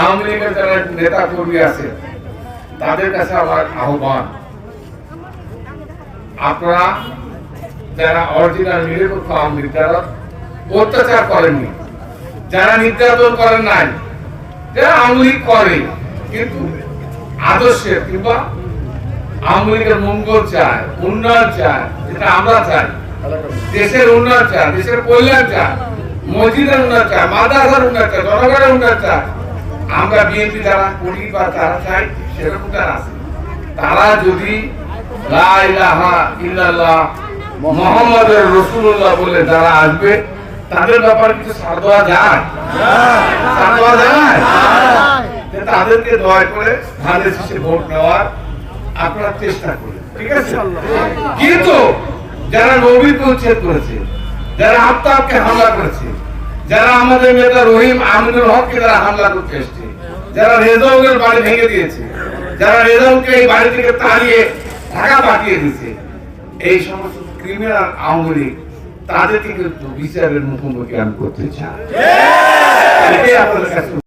আওয়ামী লীগের যারা নেতা কর্মী আছে, তাদের কাছে আমার আহ্বান। আপনারা যারা অরিজিনাল নিরপেক্ষ আওয়ামী লীগ, যারা অত্যাচার করেননি, যারা নির্যাতন করেন নাই, যারা আওয়ামী লীগ করে, কিন্তু আদর্শের কিংবা আওয়ামী লীগের মঙ্গল চায়, উন্নয়ন চায়, যেটা আমরা চাই, দেশের উন্নয়ন চায়, দেশের কল্যাণ চায়, মসজিদের উন্নয়ন চায়, মাদ্রাসার উন্নয়ন চায়, জনগণের উন্নয়ন চায় আমরা বিএনপি যারা করি বা তারা চাই, সেরকম যারা আছে। তারা যদি যারা আসবে তাদেরকে দয়া করে চেষ্টা ঠিক আছে? কিন্তু যারা নবীকে উচ্ছেদ করেছে, যারা আফতাবকে হামলা করেছে, যারা আমাদের নেতা রহিম আমিনুল হককে যারা হামলা করতে এসছে যারা রেজাউলের বাড়ি ভেঙে দিয়েছে যারা রেজাউলকে এই বাড়ি থেকে তাড়িয়ে ঢাকা পাঠিয়ে দিয়েছে এই সমস্ত ক্রিমিনাল আওয়ামী লীগ তাদেরকে কিন্তু বিচারের মুখোমুখি আমি করতে চাই। এটাই আপনাদের কাছে